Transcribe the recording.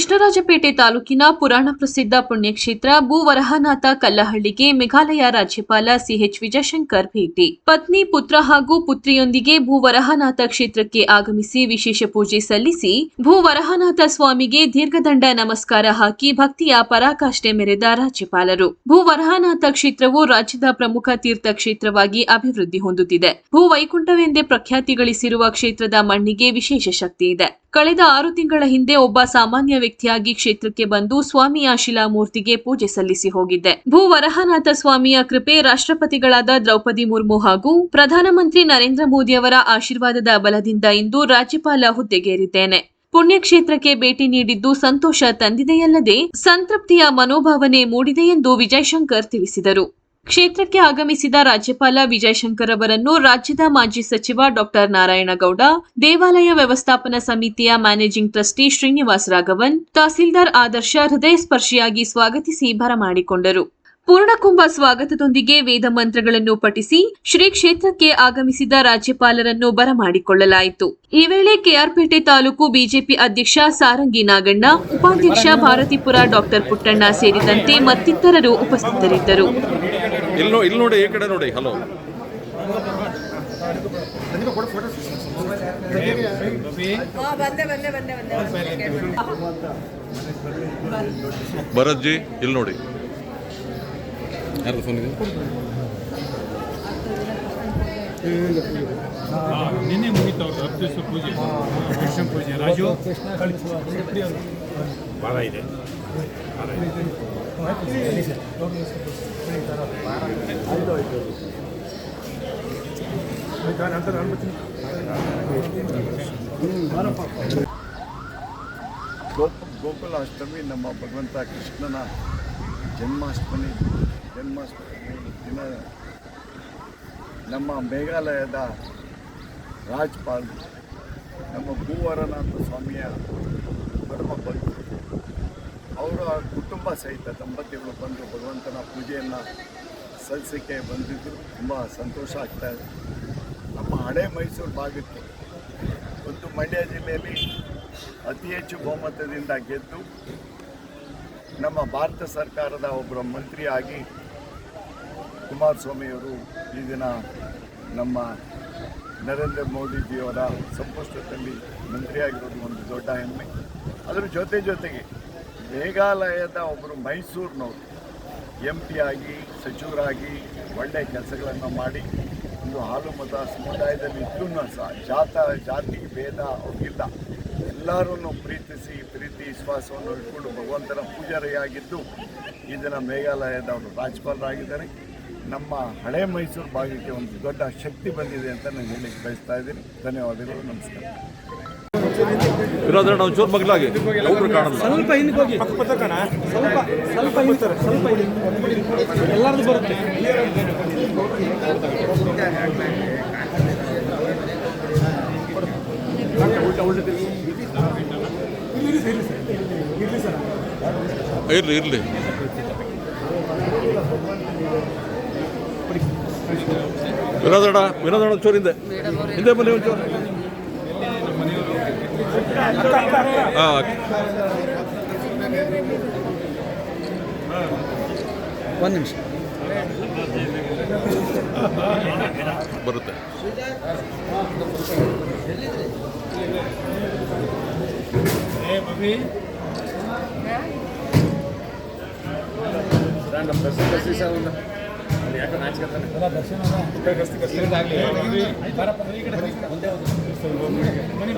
ಕೃಷ್ಣರಾಜಪೇಟೆ ತಾಲೂಕಿನ ಪುರಾಣ ಪ್ರಸಿದ್ಧ ಪುಣ್ಯಕ್ಷೇತ್ರ ಭೂವರಹನಾಥ ಕಲ್ಲಹಳ್ಳಿಗೆ ಮೇಘಾಲಯ ರಾಜ್ಯಪಾಲ ಸಿಎಚ್ ವಿಜಯಶಂಕರ್ ಭೇಟಿ. ಪತ್ನಿ, ಪುತ್ರ ಹಾಗೂ ಪುತ್ರಿಯೊಂದಿಗೆ ಭೂವರಹನಾಥ ಕ್ಷೇತ್ರಕ್ಕೆ ಆಗಮಿಸಿ ವಿಶೇಷ ಪೂಜೆ ಸಲ್ಲಿಸಿ ಭೂವರಹನಾಥ ಸ್ವಾಮಿಗೆ ದೀರ್ಘದಂಡ ನಮಸ್ಕಾರ ಹಾಕಿ ಭಕ್ತಿಯ ಪರಾಕಾಷ್ಠೆ ಮೆರೆದ ರಾಜ್ಯಪಾಲರು. ಭೂವರಹನಾಥ ಕ್ಷೇತ್ರವು ರಾಜ್ಯದ ಪ್ರಮುಖ ತೀರ್ಥ ಕ್ಷೇತ್ರವಾಗಿ ಅಭಿವೃದ್ಧಿ ಹೊಂದುತ್ತಿದೆ. ಭೂ ವೈಕುಂಠವೆಂದೇ ಪ್ರಖ್ಯಾತಿ ಗಳಿಸಿರುವ ಕ್ಷೇತ್ರದ ಮಣ್ಣಿಗೆ ವಿಶೇಷ ಶಕ್ತಿ ಇದೆ. ಕಳೆದ ಆರು ತಿಂಗಳ ಹಿಂದೆ ಒಬ್ಬ ಸಾಮಾನ್ಯ ವ್ಯಕ್ತಿಯಾಗಿ ಕ್ಷೇತ್ರಕ್ಕೆ ಬಂದು ಸ್ವಾಮಿಯ ಶಿಲಾಮೂರ್ತಿಗೆ ಪೂಜೆ ಸಲ್ಲಿಸಿ ಹೋಗಿದ್ದೆ. ಭೂ ವರಹನಾಥ ಸ್ವಾಮಿಯ ಕೃಪೆ ರಾಷ್ಟ್ರಪತಿಗಳಾದ ದ್ರೌಪದಿ ಮುರ್ಮು ಹಾಗೂ ಪ್ರಧಾನಮಂತ್ರಿ ನರೇಂದ್ರ ಮೋದಿಯವರ ಆಶೀರ್ವಾದದ ಬಲದಿಂದ ಇಂದು ರಾಜ್ಯಪಾಲ ಹುದ್ದೆಗೇರಿದ್ದೇನೆ. ಪುಣ್ಯಕ್ಷೇತ್ರಕ್ಕೆ ಭೇಟಿ ನೀಡಿದ್ದು ಸಂತೋಷ ತಂದಿದೆಯಲ್ಲದೆ ಸಂತೃಪ್ತಿಯ ಮನೋಭಾವನೆ ಮೂಡಿದೆ ಎಂದು ವಿಜಯಶಂಕರ್ ತಿಳಿಸಿದರು. ಕ್ಷೇತ್ರಕ್ಕೆ ಆಗಮಿಸಿದ ರಾಜ್ಯಪಾಲ ವಿಜಯಶಂಕರ್ ಅವರನ್ನು ರಾಜ್ಯದ ಮಾಜಿ ಸಚಿವ ಡಾಕ್ಟರ್ ನಾರಾಯಣಗೌಡ, ದೇವಾಲಯ ವ್ಯವಸ್ಥಾಪನಾ ಸಮಿತಿಯ ಮ್ಯಾನೇಜಿಂಗ್ ಟ್ರಸ್ಟಿ ಶ್ರೀನಿವಾಸ್ ರಾಘವನ್, ತಹಸೀಲ್ದಾರ್ ಆದರ್ಶ ಹೃದಯ ಸ್ಪರ್ಶಿಯಾಗಿ ಸ್ವಾಗತಿಸಿ ಬರಮಾಡಿಕೊಂಡರು ಪೂರ್ಣಕುಂಭ ಸ್ವಾಗತದೊಂದಿಗೆ ವೇದ ಮಂತ್ರಗಳನ್ನು ಪಠಿಸಿ ಶ್ರೀ ಕ್ಷೇತ್ರಕ್ಕೆ ಆಗಮಿಸಿದ ರಾಜ್ಯಪಾಲರನ್ನು ಬರಮಾಡಿಕೊಳ್ಳಲಾಯಿತು ಈ ವೇಳೆ ಕೆಆರ್ಪೇಟೆ ತಾಲೂಕು ಬಿಜೆಪಿ ಅಧ್ಯಕ್ಷ ಸಾರಂಗಿ ನಾಗಣ್ಣ, ಉಪಾಧ್ಯಕ್ಷ ಭಾರತೀಪುರ ಡಾಕ್ಟರ್ ಪುಟ್ಟಣ್ಣ ಸೇರಿದಂತೆ ಮತ್ತಿತರರು ಉಪಸ್ಥಿತರಿದ್ದರು. ಇಲ್ಲಿ ನೋಡಿ ಇಲ್ಲಿ ನೋಡಿ ಈ ಕಡೆ ನೋಡಿ ಹಲೋ. ಭರತ್ ಜಿ ಇಲ್ಲಿ ನೋಡಿ. ಯಾರ್ದು ಫೋನ್ ಇದೆ? ನಿನ್ನೆ ಮುಗಿತು ಅವ್ರದ್ದು ಹತ್ತು ದಿವಸ ಪೂಜೆ. ಕೃಷ್ಣ ಪೂಜೆ. ರಾಜು ಭಾಳ ಇದೆ. ಗೋಕುಲ ಅಷ್ಟಮಿ ನಮ್ಮ ಭಗವಂತ ಕೃಷ್ಣನ ಜನ್ಮಾಷ್ಟಮಿ. ಜನ್ಮಾಷ್ಟಮಿ ದಿನ ನಮ್ಮ ಮೇಘಾಲಯದ ರಾಜ್ಪಾಲ್, ನಮ್ಮ ಭೂವರನಾಥ ಸ್ವಾಮಿಯ ಪರಮ ಭಕ್ತರು ಅವರ ಕುಟುಂಬ ಸಹಿತ ದಂಪತಿಗಳು ಬಂದು ಭಗವಂತನ ಪೂಜೆಯನ್ನು ಸಲ್ಲಿಸಲಿಕ್ಕೆ ಬಂದಿದ್ದರು ತುಂಬ ಸಂತೋಷ ಆಗ್ತಾ ಇದೆ. ನಮ್ಮ ಹಳೆ ಮೈಸೂರು ಭಾಗಕ್ಕೆ ಒಂದು ಮಂಡ್ಯ ಜಿಲ್ಲೆಯಲ್ಲಿ ಅತಿ ಹೆಚ್ಚು ಬಹುಮತದಿಂದ ಗೆದ್ದು ನಮ್ಮ ಭಾರತ ಸರ್ಕಾರದ ಒಬ್ಬರ ಮಂತ್ರಿಯಾಗಿ ಕುಮಾರಸ್ವಾಮಿಯವರು ಈ ದಿನ ನಮ್ಮ ನರೇಂದ್ರ ಮೋದಿಜಿಯವರ ಸಂಪುಷ್ಟದಲ್ಲಿ ಮಂತ್ರಿಯಾಗಿರೋದು ಒಂದು ದೊಡ್ಡ ಹೆಮ್ಮೆ. ಅದರ ಜೊತೆ ಜೊತೆಗೆ ಮೇಘಾಲಯದ ಒಬ್ಬರು ಮೈಸೂರಿನವರು. ಎಂ ಪಿ ಆಗಿ, ಸಚಿವರಾಗಿ ಒಳ್ಳೆಯ ಕೆಲಸಗಳನ್ನು ಮಾಡಿ, ಒಂದು ಹಾಲು ಮತ ಸಮುದಾಯದಲ್ಲಿ ಇದ್ರೂ ಸಹ ಜಾತ, ಜಾತಿ ಭೇದ ಅವ್ರಿಗಿಲ್ಲ. ಎಲ್ಲರನ್ನು ಪ್ರೀತಿಸಿ, ಪ್ರೀತಿ, ವಿಶ್ವಾಸವನ್ನು ಇಟ್ಕೊಂಡು ಭಗವಂತನ ಪೂಜಾರಿಯಾಗಿದ್ದು ಈ ದಿನ ಮೇಘಾಲಯದವರು ರಾಜ್ಯಪಾಲರಾಗಿದ್ದಾರೆ. ನಮ್ಮ ಹಳೆ ಮೈಸೂರು ಭಾಗಕ್ಕೆ ಒಂದು ದೊಡ್ಡ ಶಕ್ತಿ ಬಂದಿದೆ ಅಂತ ನಾನು ಹೇಳಲಿಕ್ಕೆ ಬಯಸ್ತಾ ಇದ್ದೀನಿ. ಧನ್ಯವಾದಗಳು, ನಮಸ್ಕಾರ. ವಿರೋಧ ನಾವು ಚೂರು ಮಗ್ಲಾಗಿ. ಒಬ್ರು ಕಾಣಲ್ಲ. ಸ್ವಲ್ಪ ಹಿಂದಕ್ಕೆ ಹೋಗಿ. ಸ್ವಲ್ಪ ಸ್ವಲ್ಪ ಹಿಂದೆ ಸ್ವಲ್ಪ ಹಿಂದೆ ಎಲ್ಲರದು ಬರುತ್ತೆ. ಇರ್ಲಿ ಇರ್ಲಿ. ವಿನೋದ ವಿನೋದ ಚೂರು ಹಿಂದೆ. ಹಿಂದೆ ಬನ್ನಿ ಒಂಚೂರು. ಹಾಂ ಒಂದು ನಿಮಿಷ. ಬರುತ್ತೆ. ಏ ಮಮ್ಮಿ.